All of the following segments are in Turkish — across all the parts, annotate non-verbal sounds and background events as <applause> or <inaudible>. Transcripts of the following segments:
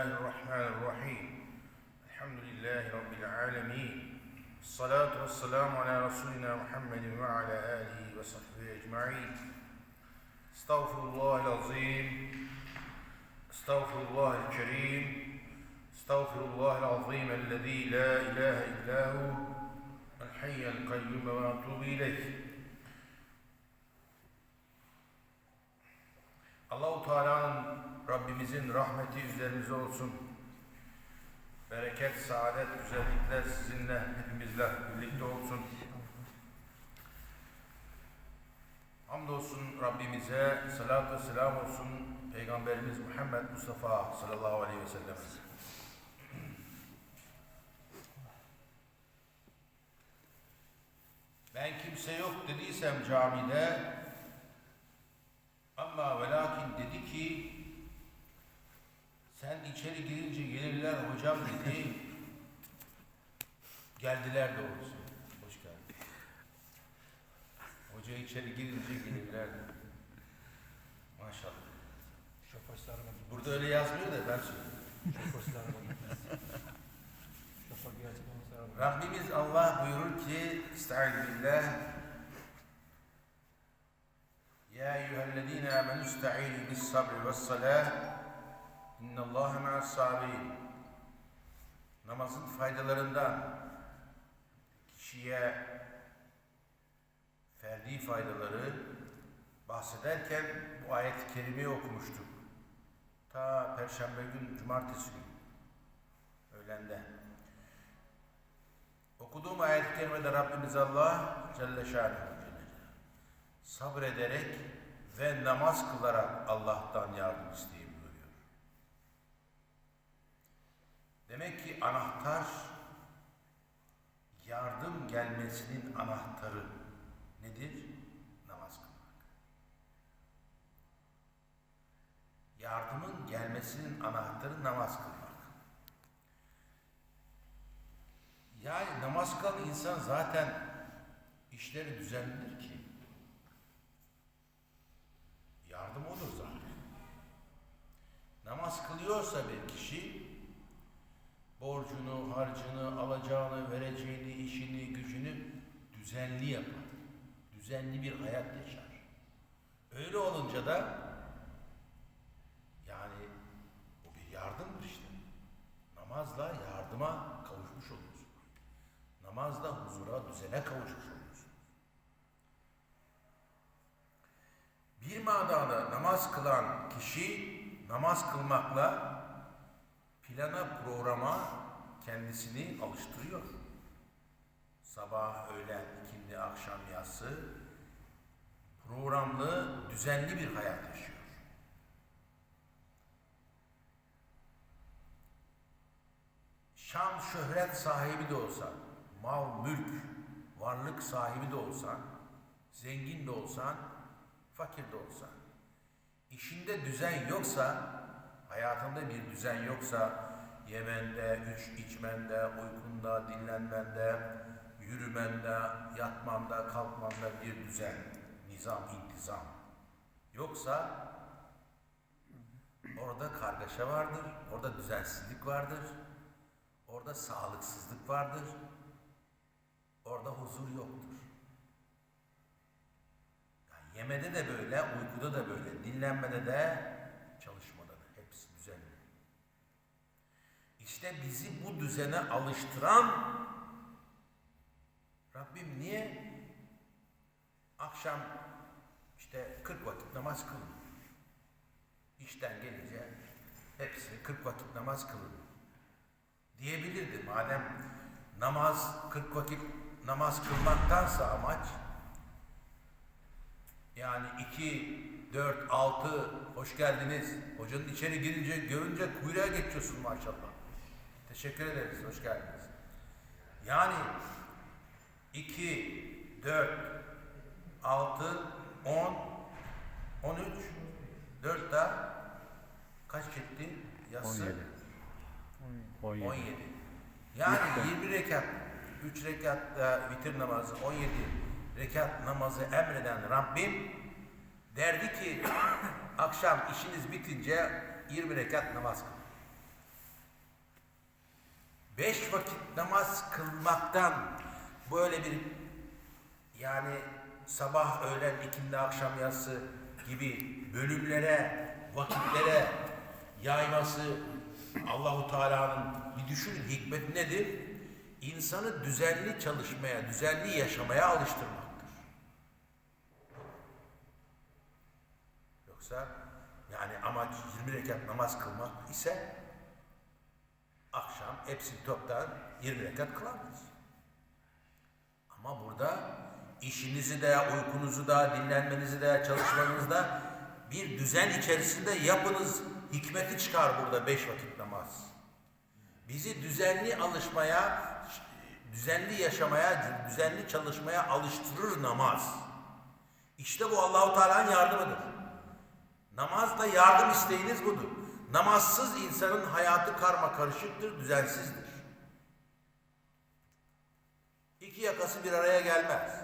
الله الرحمن الرحيم الحمد لله رب العالمين الصلاة والسلام على رسولنا محمد وعلى آله وصحبه أجمعين استغفر الله العظيم استغفر الله الكريم استغفر الله العظيم الذي لا إله إلا هو الحي القيوم وأتوب إليه Allahu Teala'nın Rabbimizin rahmeti üzerinize olsun. Bereket, saadet, güzellikler sizinle, hepimizle birlikte olsun. Hamdolsun Rabbimize, salat ve selam olsun Peygamberimiz Muhammed Mustafa sallallahu aleyhi ve sellem. Ben kimse yok dediysem camide ama ve lakin dedi ki sen içeri girince gelirler hocam dedi. Geldiler doğrusu. Hoş geldin. Hoca içeri girince gelirler dedi. Maşallah. Şoförlerime Burada öyle yazmıyor da ben söylüyorum. Şoförlerime Şoför gerçekten. Rabbimiz Allah buyurur ki Estaizu billah Ya eyyühellezine amenu ista'inu bis sabri ve salah İnnallâhe ma'as sabirin Namazın faydalarından kişiye ferdi faydaları bahsederken bu ayet-i kerimeyi okumuştuk. Ta perşembe gün, cumartesi gün öğlende. Okuduğum ayet-i kerimede Rabbimiz Allah Celle Şanuhu sabrederek ve namaz kılarak Allah'tan yardım isteyin buyuruyor. Demek ki anahtar yardım gelmesinin anahtarı nedir? Namaz kılmak. Yardımın gelmesinin anahtarı namaz kılmak. Yani namaz kılan insan zaten işleri düzenlidir ki. Yardım olur zaten. Namaz kılıyorsa bir kişi borcunu, harcını, alacağını, vereceğini, işini, gücünü düzenli yapar. Düzenli bir hayat yaşar. Öyle olunca da yani o bir yardımdır işte. Namazla yardıma kavuşmuş oluyorsun. Namazla huzura, düzene kavuşmuş oluyorsun. Bir manada namaz kılan kişi namaz kılmakla plana, programa kendisini alıştırıyor. Sabah, öğlen, ikindi, akşam, yatsı programlı, düzenli bir hayat yaşıyor. Şan, şöhret sahibi de olsan, mal, mülk, varlık sahibi de olsan, zengin de olsan, fakir de olsan, işinde düzen yoksa, hayatında bir düzen yoksa, yemende, üç içmende, uykunda, dinlenmende, yürümende, yatmanda, kalkmanda bir düzen, nizam, intizam yoksa orada kargaşa vardır, orada düzensizlik vardır, orada sağlıksızlık vardır, orada huzur yoktur. Yani yemede de böyle, uykuda da böyle, dinlenmede de, çalışmada da hepsi düzenli. İşte bizi bu düzene alıştıran Rabbim niye akşam işte 40 vakit namaz kılın. İşten gelince hepsini 40 vakit namaz kılın diyebilirdi. Madem namaz 40 vakit namaz kılmaktansa amaç yani 2, 4, 6 hoş geldiniz. Hocanın içeri girince görünce kuyruğa geçiyorsun maşallah. Teşekkür ederiz. Hoş geldiniz. Yani 2, 4, 6, 10, 13, 4 daha kaç etti? Yatsı? 17. 17. 17. Yani 20 rekat, 3 rekat da vitir namazı, 17 rekat namazı emreden Rabbim derdi ki <coughs> akşam işiniz bitince 20 rekat namaz kılın. Beş vakit namaz kılmaktan böyle bir yani sabah, öğlen, ikindi, akşam yatsı gibi bölümlere, vakitlere yayması Allahu Teala'nın bir düşünün hikmet nedir? İnsanı düzenli çalışmaya, düzenli yaşamaya alıştırmaktır. Yoksa yani amaç 20 rekat namaz kılmak ise akşam hepsini toptan 20 rekat kılamayız. Ama burada işinizi de, uykunuzu da, dinlenmenizi de, çalışmanızı da bir düzen içerisinde yapınız. Hikmeti çıkar burada beş vakit namaz. Bizi düzenli alışmaya, düzenli yaşamaya, düzenli çalışmaya alıştırır namaz. İşte bu Allahu Teala'nın yardımıdır. Namazda yardım isteğiniz budur. Namazsız insanın hayatı karma karışıktır, düzensizdir. İki yakası bir araya gelmez.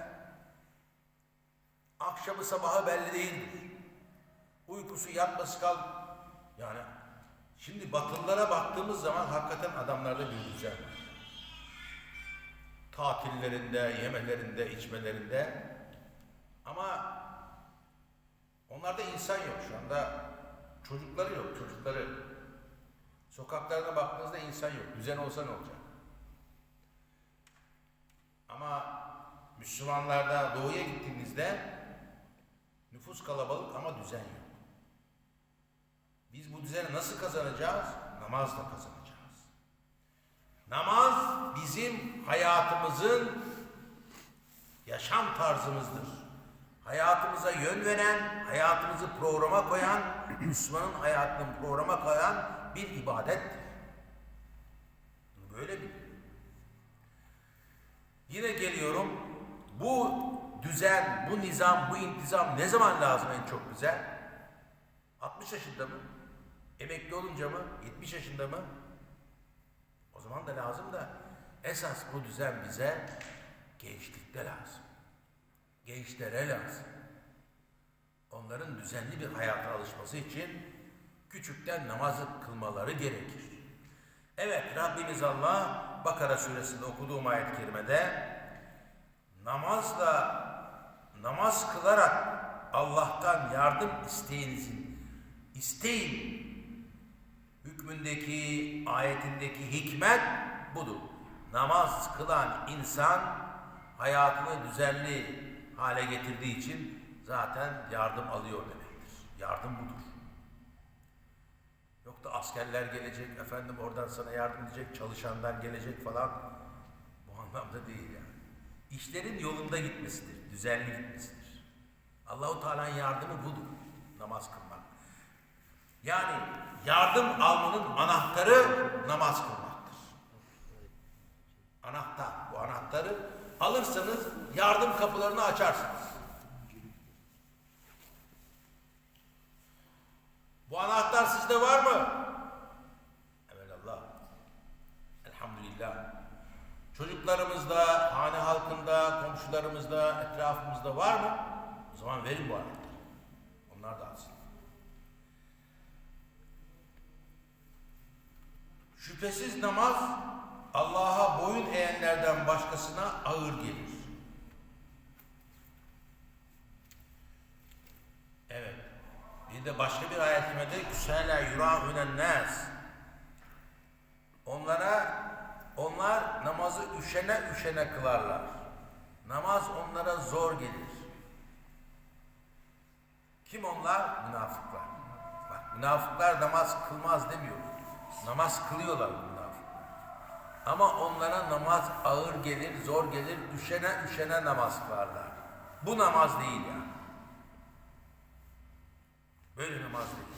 Akşamı sabahı belli değildir. Uykusu yatması kal. Yani şimdi batılılara baktığımız zaman hakikaten adamlarda bir düzen var. Tatillerinde, yemelerinde, içmelerinde ama onlarda insan yok şu anda. Çocukları yok, çocukları. Sokaklarına baktığınızda insan yok. Düzen olsa ne olacak? Ama Müslümanlarda doğuya gittiğinizde nüfus kalabalık ama düzen yok. Biz bu düzeni nasıl kazanacağız? Namazla kazanacağız. Namaz bizim hayatımızın yaşam tarzımızdır. Hayatımıza yön veren, hayatımızı programa koyan, Müslümanın hayatını programa koyan bir ibadettir. Böyle bil. Yine geliyorum. Bu düzen, bu nizam, bu intizam ne zaman lazım en çok bize? 60 yaşında mı? Emekli olunca mı? 70 yaşında mı? O zaman da lazım da esas bu düzen bize gençlikte lazım. Gençlere lazım. Onların düzenli bir hayata alışması için küçükten namazı kılmaları gerekir. Evet Rabbimiz Allah Bakara suresinde okuduğum ayet-i kerimede namazla namaz kılarak Allah'tan yardım isteğinizin isteyin hükmündeki ayetindeki hikmet budur. Namaz kılan insan hayatını düzenli hale getirdiği için zaten yardım alıyor demektir. Yardım budur. Yok da askerler gelecek, efendim oradan sana yardım edecek, çalışanlar gelecek falan. Bu anlamda değil yani. İşlerin yolunda gitmesidir, düzenli gitmesidir. Allahu Teala'nın yardımı budur. Namaz kılmak. Yani yardım almanın anahtarı namaz kılmaktır. Anahtar. Bu anahtarı alırsanız yardım kapılarını açarsınız. Bu anahtar sizde var mı? Evelallah. Elhamdülillah. Çocuklarımızda, hane halkında, komşularımızda, etrafımızda var mı? O zaman verin bu anahtarı. Onlar da alsın. Şüphesiz namaz Allah'a boyun eğenlerden başkasına ağır gelir. Evet. Bir de başka bir ayetmede küsela yurahünen nas. Onlara onlar namazı üşene üşene kılarlar. Namaz onlara zor gelir. Kim onlar? Münafıklar. Bak münafıklar namaz kılmaz demiyor. Namaz kılıyorlar münafıklar. Ama onlara namaz ağır gelir, zor gelir, üşene üşene namaz kılarlar. Bu namaz değil yani. Böyle namaz değil.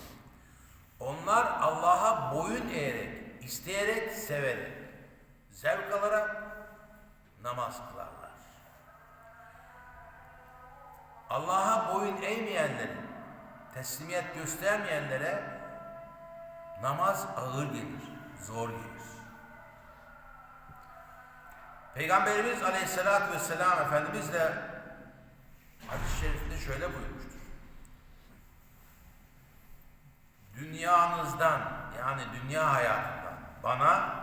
Onlar Allah'a boyun eğerek, isteyerek, severek, zevk alarak namaz kılarlar. Allah'a boyun eğmeyenlerin, teslimiyet göstermeyenlere namaz ağır gelir, zor gelir. Peygamberimiz Aleyhisselatü Vesselam Efendimiz de hadis-i şerifinde şöyle buyurmuştur. Dünyanızdan yani dünya hayatından bana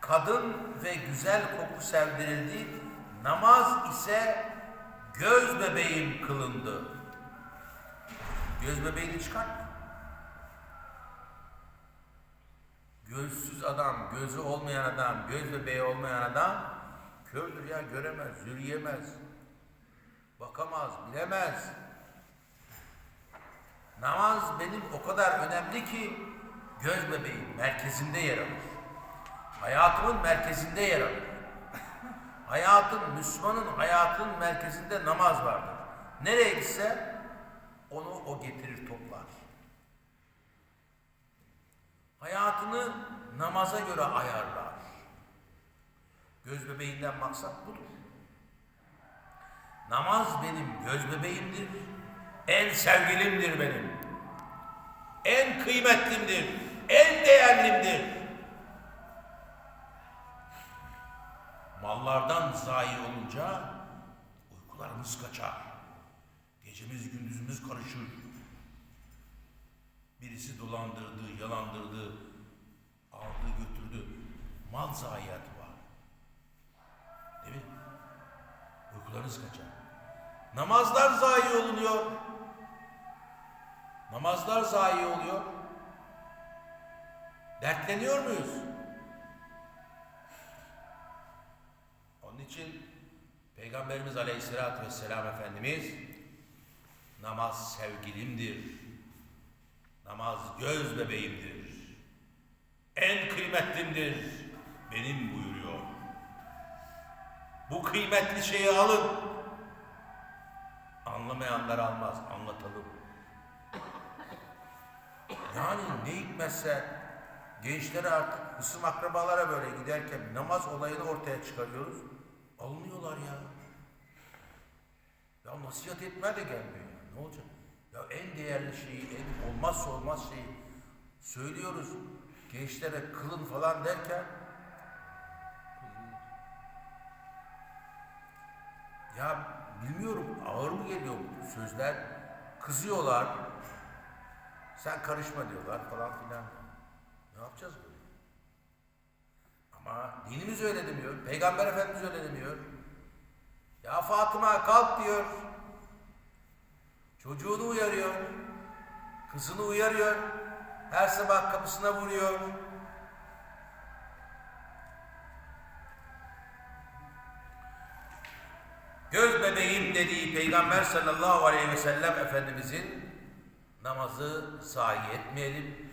kadın ve güzel koku sevdirildi. Namaz ise göz bebeğim kılındı. Göz bebeğini çıkart. Gözsüz adam, gözü olmayan adam, göz bebeği olmayan adam kördür ya göremez, yürüyemez, bakamaz, bilemez. Namaz benim o kadar önemli ki göz bebeğim merkezinde yer alır. Hayatımın merkezinde yer alır. Hayatın, Müslümanın hayatının merkezinde namaz vardır. Nereye gitse onu o getirir toplar. Hayatını namaza göre ayarlar. Göz bebeğinden maksat budur. Namaz benim göz bebeğimdir. En sevgilimdir benim. En kıymetlimdir. En değerlimdir. Mallardan zayi olunca uykularımız kaçar. Gecemiz gündüzümüz karışır. Birisi dolandırdı, yalandırdı, aldı götürdü. Mal zayiatı var. Değil mi? Uykularınız kaçar. Namazlar zayi olunuyor. Namazlar zayi oluyor. Dertleniyor muyuz? Onun için Peygamberimiz Aleyhisselatü Vesselam Efendimiz namaz sevgilimdir. Namaz göz bebeğimdir. En kıymetlimdir. Benim buyuruyor. Bu kıymetli şeyi alın. Anlamayanlar almaz. Anlatalım. Yani ne hikmetse gençlere artık hısım akrabalara böyle giderken namaz olayını ortaya çıkarıyoruz. Alınıyorlar ya. Ya nasihat etmeye de gelmiyor ya. Ne olacak? Ya en değerli şeyi, en olmazsa olmaz şeyi söylüyoruz. Gençlere kılın falan derken ya bilmiyorum ağır mı geliyor bu sözler? Kızıyorlar. Sen karışma diyorlar falan filan. Ne yapacağız böyle? Ama dinimiz öyle demiyor. Peygamber Efendimiz öyle demiyor. Ya Fatıma kalk diyor. Çocuğunu uyarıyor. Kızını uyarıyor. Her sabah kapısına vuruyor. Göz bebeğim dediği Peygamber sallallahu aleyhi ve sellem Efendimizin namazı zayi etmeyelim.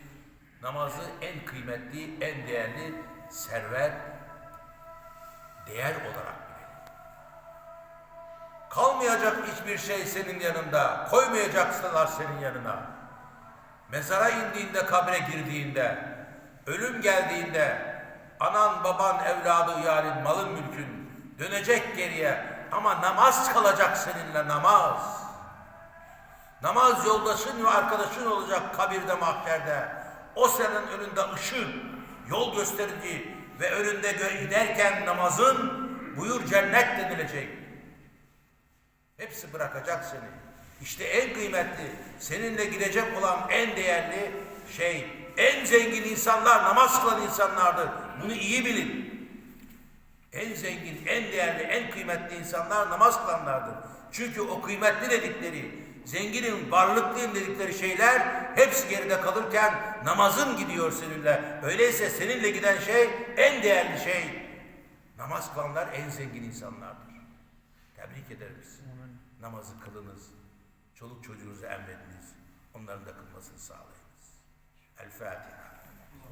Namazı en kıymetli, en değerli servet, değer olarak bilelim. Kalmayacak hiçbir şey senin yanında, koymayacaksalar senin yanına. Mezara indiğinde, kabre girdiğinde, ölüm geldiğinde, anan, baban, evladı, yarın, malın, mülkün dönecek geriye ama namaz kalacak seninle namaz. Namaz yoldaşın ve arkadaşın olacak kabirde, mahşerde. O senin önünde ışık, yol gösterici ve önünde giderken namazın buyur cennet denilecek. Hepsi bırakacak seni. İşte en kıymetli, seninle gidecek olan en değerli şey, en zengin insanlar namaz kılan insanlardır. Bunu iyi bilin. En zengin, en değerli, en kıymetli insanlar namaz kılanlardır. Çünkü o kıymetli dedikleri, zenginin, varlıklıyım dedikleri şeyler hepsi geride kalırken namazın gidiyor seninle. Öyleyse seninle giden şey, en değerli şey. Namaz kılanlar en zengin insanlardır. Tebrik ederim sizi. Namazı kılınız. Çoluk çocuğunuzu emrediniz. Onların da kılmasını sağlayınız. El Fatiha.